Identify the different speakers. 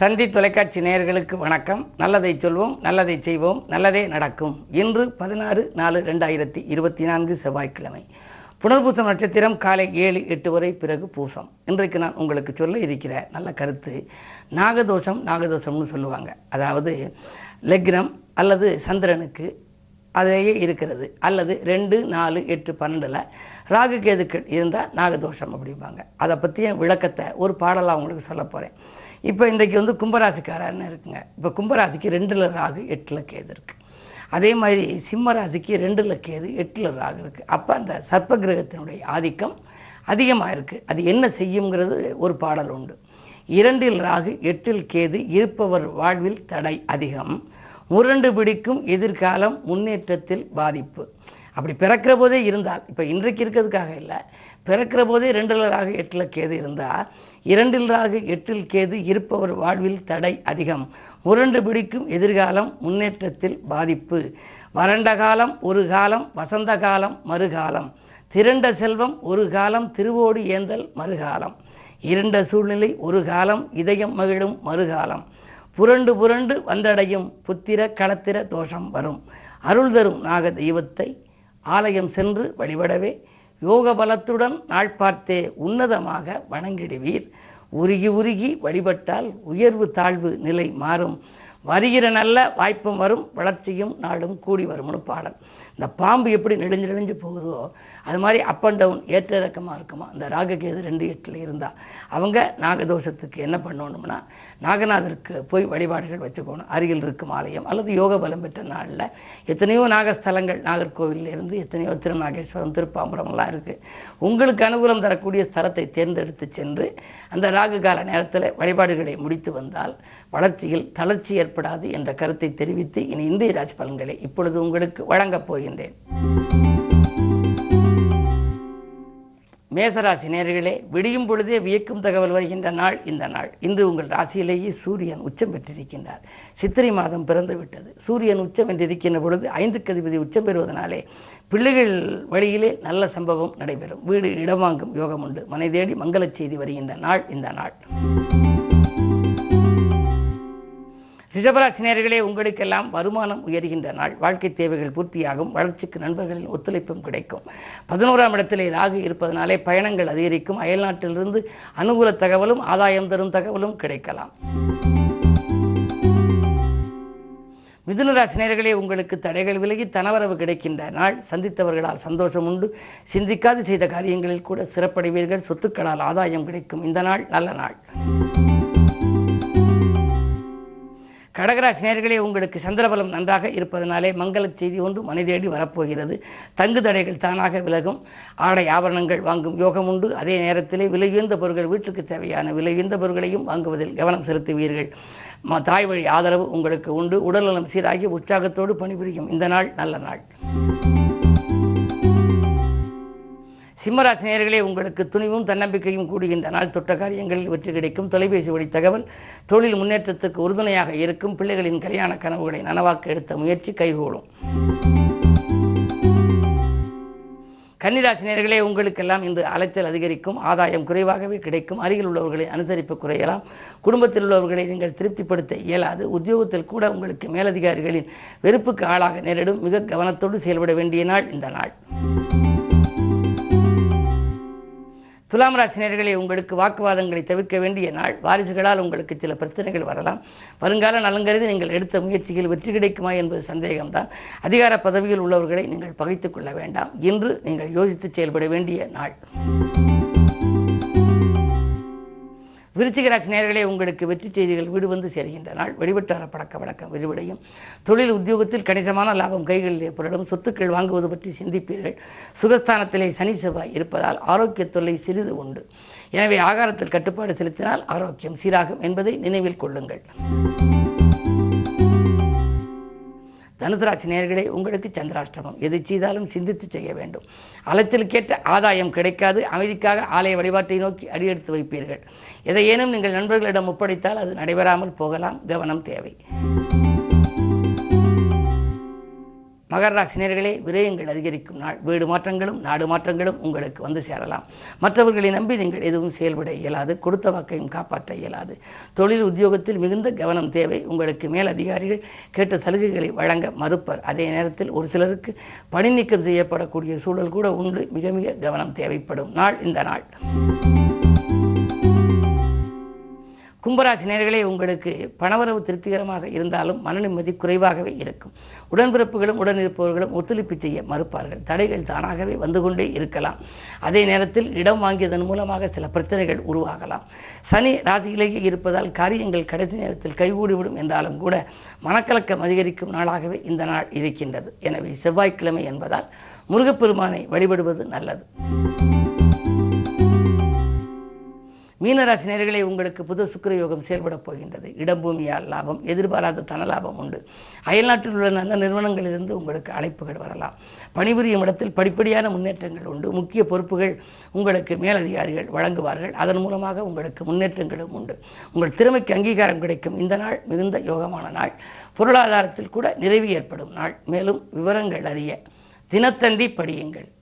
Speaker 1: தந்தி தொலைக்காட்சி நேயர்களுக்கு வணக்கம். நல்லதை சொல்வோம் நல்லதை செய்வோம் நல்லதே நடக்கும். இன்று பதினாறு நாலு ரெண்டாயிரத்தி இருபத்தி நான்கு செவ்வாய்க்கிழமை. புனர்பூசம் நட்சத்திரம் காலை ஏழு எட்டு வரை பிறகு பூசம். இன்றைக்கு நான் உங்களுக்கு சொல்ல இருக்கிற நல்ல கருத்து நாகதோஷம் நாகதோஷம்னு சொல்லுவாங்க. அதாவது லக்னம் அல்லது சந்திரனுக்கு அதிலேயே இருக்கிறது. அல்லது ரெண்டு நாலு எட்டு பன்னெண்டில் ராகு கேதுக்கள் இருந்தால் நாகதோஷம் அப்படிம்பாங்க. அதை பற்றிய விளக்கத்தை ஒரு பாடலாக உங்களுக்கு சொல்ல போகிறேன் இப்போ இன்றைக்கு வந்து கும்பராசிக்காரன்னு இருக்குங்க. இப்போ கும்பராசிக்கு ரெண்டில் ராகு எட்டில் கேது இருக்குது அதே மாதிரி சிம்மராசிக்கு ரெண்டில் கேது எட்டில் ராகு இருக்குது அப்போ அந்த சர்ப்ப கிரகத்தினுடைய ஆதிக்கம் அதிகமாக இருக்குது அது என்ன செய்யுங்கிறது ஒரு பாடல் உண்டு. இரண்டில் ராகு எட்டில் கேது இருப்பவர் வாழ்வில் தடை அதிகம். முரண்டு பிடிக்கும் எதிர்காலம் முன்னேற்றத்தில் பாதிப்பு. அப்படி பிறக்கிற போதே இருந்தால் இப்போ இன்றைக்கு இருக்கிறதுக்காக இல்லை பிறக்கிற போதே ரெண்டில் ராகு எட்டில் கேது இருந்தால் இரண்டில் ராகு எட்டில் கேது இருப்பவர் வாழ்வில் தடை அதிகம். முரண்டு பிடிக்கும் எதிர்காலம் முன்னேற்றத்தில் பாதிப்பு. வறண்ட காலம் ஒரு காலம் வசந்த காலம் மறுகாலம். திரண்ட செல்வம் ஒரு காலம் திருவோடு ஏந்தல் மறுகாலம். இருண்ட சூழ்நிலை ஒரு காலம் இதயம் மகிழும் மறுகாலம். புரண்டு புரண்டு வந்தடையும் புத்திர களத்திர தோஷம் வரும். அருள் தரும் நாக தெய்வத்தை ஆலயம் சென்று வழிபடவே யோக பலத்துடன் நாள் பார்த்தே உன்னதமாக வணங்கிடுவீர். உருகி உருகி வழிபட்டால் உயர்வு தாழ்வு நிலை மாறும். வருகிற நல்ல வாய்ப்பும் வரும் வளர்ச்சியும் நாடும் கூடி வரும்னு பாடல். இந்த பாம்பு எப்படி நெடுஞ்சு நெடுஞ்சு போகுதோ அது மாதிரி அப் அண்ட் டவுன் ஏற்ற இறக்கமாக இருக்குமா? அந்த ராககேது ரெண்டு எட்டில் இருந்தால் அவங்க நாகதோஷத்துக்கு என்ன பண்ணணும்னா நாகநாதருக்கு போய் வழிபாடுகள் வச்சுக்கணும். அருகில் இருக்கும் ஆலயம் அல்லது யோக பலம் பெற்ற நாளில் எத்தனையோ நாகஸ்தலங்கள் நாகர்கோவிலில் இருந்து எத்தனையோ திருநாகேஸ்வரம் திருப்பாம்பரம்லாம் இருக்குது உங்களுக்கு அனுகூலம் தரக்கூடிய ஸ்தலத்தை தேர்ந்தெடுத்து சென்று அந்த ராகு கால நேரத்தில் வழிபாடுகளை முடித்து வந்தால் வளர்ச்சியில் தளர்ச்சி ஏற்படாது என்ற கருத்தை தெரிவித்து இனி இந்திய ராஜ் பலன்களை இப்பொழுது உங்களுக்கு வழங்கப் வருகின்றேன் மேசராசி நேர்களே விடியும் பொழுதே வியக்கும் தகவல் வருகின்ற நாள் இந்த நாள். இன்று உங்கள் ராசியிலேயே சூரியன் உச்சம் பெற்றிருக்கின்றார். சித்திரை மாதம் பிறந்து விட்டது சூரியன் உச்சம் என்றிருக்கின்ற பொழுது ஐந்து கதிபதி உச்சம் பெறுவதனாலே பிள்ளைகள் வழியிலே நல்ல சம்பவம் நடைபெறும். வீடு இடம் வாங்கும் யோகம் உண்டு. மனை தேடி மங்கள செய்தி வருகின்ற நாள் இந்த நாள். ரிஷபராசினியர்களே உங்களுக்கெல்லாம் வருமானம் உயர்கின்ற நாள். வாழ்க்கை தேவைகள் பூர்த்தியாகும். வளர்ச்சிக்கு நண்பர்களின் ஒத்துழைப்பும் கிடைக்கும். பதினோராம் இடத்திலே ராகு இருப்பதனாலே பயணங்கள் அதிகரிக்கும். அயல்நாட்டிலிருந்து அனுகூல தகவலும் ஆதாயம் தரும் தகவலும் கிடைக்கலாம். மிதுனராசினியர்களே உங்களுக்கு தடைகள் விலகி தனவரவு கிடைக்கின்ற நாள். சந்தித்தவர்களால் சந்தோஷம் உண்டு. சிந்திக்காது செய்த காரியங்களில் கூட சிறப்படைவீர்கள். சொத்துக்களால் ஆதாயம் கிடைக்கும். இந்த நாள் நல்ல நாள். கடகராசி நேர்களே உங்களுக்கு சந்திரபலம் நன்றாக இருப்பதனாலே மங்கள செய்தி ஒன்று மனிதேடி வரப்போகிறது. தங்கு தடைகள் தானாக விலகும். ஆடை ஆபரணங்கள் வாங்கும் யோகம் உண்டு. அதே நேரத்திலே விலையுயர்ந்த பொருட்கள் வீட்டுக்கு தேவையான விலையுயர்ந்த பொருட்களையும் வாங்குவதில் கவனம் செலுத்துவீர்கள். ம- தாய் வழி ஆதரவு உங்களுக்கு உண்டு. உடல்நலம் சீராகி உற்சாகத்தோடு பணிபுரியும். இந்த நாள் நல்ல நாள். சிம்மராசினியர்களே உங்களுக்கு துணிவும் தன்னம்பிக்கையும் கூடுகின்ற நாள் தொட்ட காரியங்களில் வெற்றி கிடைக்கும். தொலைபேசி வழி தகவல் தொழில் முன்னேற்றத்துக்கு உறுதுணையாக இருக்கும். பிள்ளைகளின் கல்யாண கனவுகளை நனவாக்க எடுத்த முயற்சி கைகூடும். கன்னிராசினியர்களே உங்களுக்கெல்லாம் இன்று அலைச்சல் அதிகரிக்கும். ஆதாயம் குறைவாகவே கிடைக்கும். அருகில் உள்ளவர்களை அனுசரிப்பு குறையலாம். குடும்பத்தில் உள்ளவர்களை நீங்கள் திருப்திப்படுத்த இயலாது. உத்தியோகத்தில் கூட உங்களுக்கு மேலதிகாரிகளின் வெறுப்புக்கு ஆளாக நேரிடும். மிக கவனத்தோடு செயல்பட வேண்டிய நாள் இந்த நாள். துலாம் ராசினியர்களே உங்களுக்கு வாக்குவாதங்களை தவிர்க்க வேண்டிய நாள். வாரிசுகளால் உங்களுக்கு சில பிரச்சனைகள் வரலாம். வருங்கால நலங்கருதி நீங்கள் எடுத்த முயற்சியில் வெற்றி கிடைக்குமா என்பது சந்தேகம்தான். அதிகார பதவியில் உள்ளவர்களை நீங்கள் பகைத்துக் கொள்ள வேண்டாம். இன்று நீங்கள் யோசித்து செயல்பட வேண்டிய நாள். விருச்சிக நேர்களே உங்களுக்கு வெற்றி செய்திகள் வீடு வந்து சேர்கின்ற நாள். வெளிவட்டார பழக்க வழக்கம் விரிவடையும். தொழில் உத்தியோகத்தில் கணிசமான லாபம் கைகளில் ஏற்படும். சொத்துக்கள் வாங்குவது பற்றி சிந்திப்பீர்கள். சுகஸ்தானத்திலே சனி செவ்வாய் இருப்பதால் ஆரோக்கிய தொல்லை சிறிது உண்டு. எனவே ஆகாரத்தில் கட்டுப்பாடு செலுத்தினால் ஆரோக்கியம் சீராகும் என்பதை நினைவில் கொள்ளுங்கள். தனுசராசி நேர்களே உங்களுக்கு சந்திராஷ்டமம். எதை செய்தாலும் சிந்தித்து செய்ய வேண்டும். அலைச்சலுக்கேற்ற ஆதாயம் கிடைக்காது. அமைதிக்காக ஆலய வழிபாட்டை நோக்கி அடியெடுத்து வைப்பீர்கள். எதையேனும் நீங்கள் நண்பர்களிடம் ஒப்படைத்தால் அது நடைபெறாமல் போகலாம். கவனம் தேவை. மகர விரயங்கள் அதிகரிக்கும் நாள். வீடு மாற்றங்களும் நாடு மாற்றங்களும் உங்களுக்கு வந்து சேரலாம். மற்றவர்களை நம்பி நீங்கள் எதுவும் செயல்பட இயலாது கொடுத்த வாக்கையும் காப்பாற்ற இயலாது. தொழில் உத்தியோகத்தில் மிகுந்த கவனம் தேவை. உங்களுக்கு மேல் அதிகாரிகள் கேட்ட சலுகைகளை வழங்க மறுப்பர். அதே நேரத்தில் ஒரு சிலருக்கு பணி நீக்கம் செய்யப்படக்கூடிய சூழல் கூட உண்டு. மிக மிக கவனம் தேவைப்படும் நாள் இந்த நாள். கும்பராசி நேர்களே உங்களுக்கு பணவரவு திருப்திகரமாக இருந்தாலும் மன நிம்மதி குறைவாகவே இருக்கும். உடன்பிறப்புகளும் உடனிருப்பவர்களும் ஒத்துழைப்பு செய்ய மறுப்பார்கள். தடைகள் தானாகவே வந்து கொண்டே இருக்கலாம். அதே நேரத்தில் இடம் வாங்கியதன் மூலமாக சில பிரச்சனைகள் உருவாகலாம். சனி ராசியிலேயே இருப்பதால் காரியங்கள் கடைசி நேரத்தில் கைகூடிவிடும் என்றாலும் கூட மனக்கலக்கம் அதிகரிக்கும் நாளாகவே இந்த நாள் இருக்கின்றது. எனவே செவ்வாய்க்கிழமை என்பதால் முருகப்பெருமானை வழிபடுவது நல்லது. மீனராசி நேர்களே உங்களுக்கு புது சுக்கிர யோகம் செயல்படப் போகின்றது. இடம்பூமியால் லாபம்? எதிர்பாராத தன லாபம் உண்டு. அயல்நாட்டில் உள்ள நல்ல நிறுவனங்களிலிருந்து உங்களுக்கு அழைப்புகள் வரலாம். பணிபுரியும் இடத்தில் படிப்படியான முன்னேற்றங்கள் உண்டு. முக்கிய பொறுப்புகள் உங்களுக்கு மேலதிகாரிகள் வழங்குவார்கள். அதன் மூலமாக உங்களுக்கு முன்னேற்றங்களும் உண்டு. உங்கள் திறமைக்கு அங்கீகாரம் கிடைக்கும். இந்த நாள் மிகுந்த யோகமான நாள். பொருளாதாரத்தில் கூட நிறைவு ஏற்படும் நாள். மேலும் விவரங்கள் அறிய தினத்தந்தி படியுங்கள்.